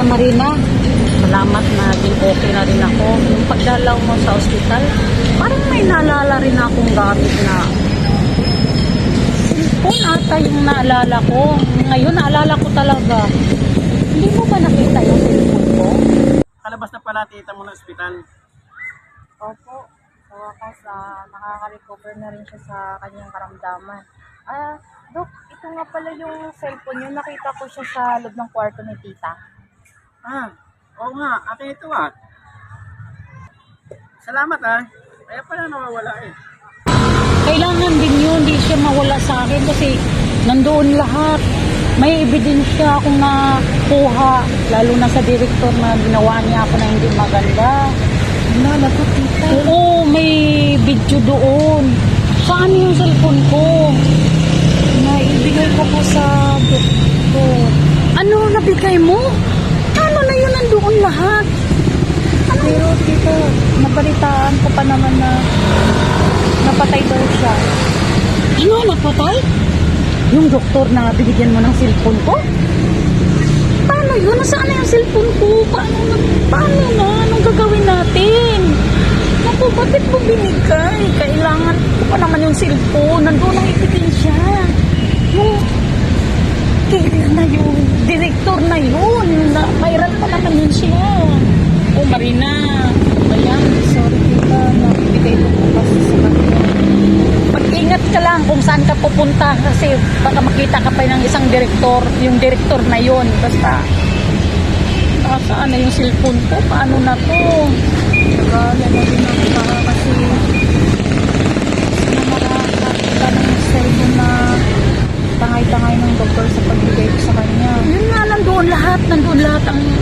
Marina, salamat na naging okay na rin ako. Yung pagdalaw mo sa ospital, parang may naalala rin akong gamit na cellphone ata yung naalala ko. Ngayon, naalala ko talaga. Hindi mo ba nakita yung cellphone ko? Kalabas na pala tita mo ng ospital. Opo. Sa wakas, ah, nakaka-recover na rin siya sa kanyang karamdaman. Ah, Dok, ito nga pala yung cellphone niyo. Nakita ko siya sa loob ng kwarto ni tita. Ah, oo nga, akin ito ah. Salamat ah. Kaya pala nawawala eh. Kailangan din yun, hindi siya mawala sa akin kasi nandoon lahat. May ebidensya akong nakuha, lalo na sa director na ginawa niya ako na hindi maganda. Ano, tita? Oo, may video doon. Saan yung cellphone ko? Naibigay ko po sa doktor. Ano nabigay mo? Ano lahat? Pero tita, nabalitaan ko pa naman na napatay daw siya. Ano, napatay? Yung doktor na binigyan mo ng cellphone ko? Paano yun? Nasaan na yung cellphone ko? Paano na? Paano na? Anong gagawin natin? Naku, bakit mo binigay? Kailangan ko pa naman yung cellphone. Nandun ang ebidensya. Yung kailan na yung director na yun. Naman siya. Oh, Marina. Ayan. Sorry tita, nabibigay ko po kasi sa kanya. Mag-ingat ka lang kung saan ka pupunta kasi baka makita ka pa ng isang direktor, yung direktor na yon Basta, saan na yung cellphone ko? Paano na to? Nagala na din ako baka kasi nakakakita ng cellphone na tangay-tangay ng doktor sa pagbigay ko sa kanya. Yun nga, nandoon lahat, nandoon lahat ang.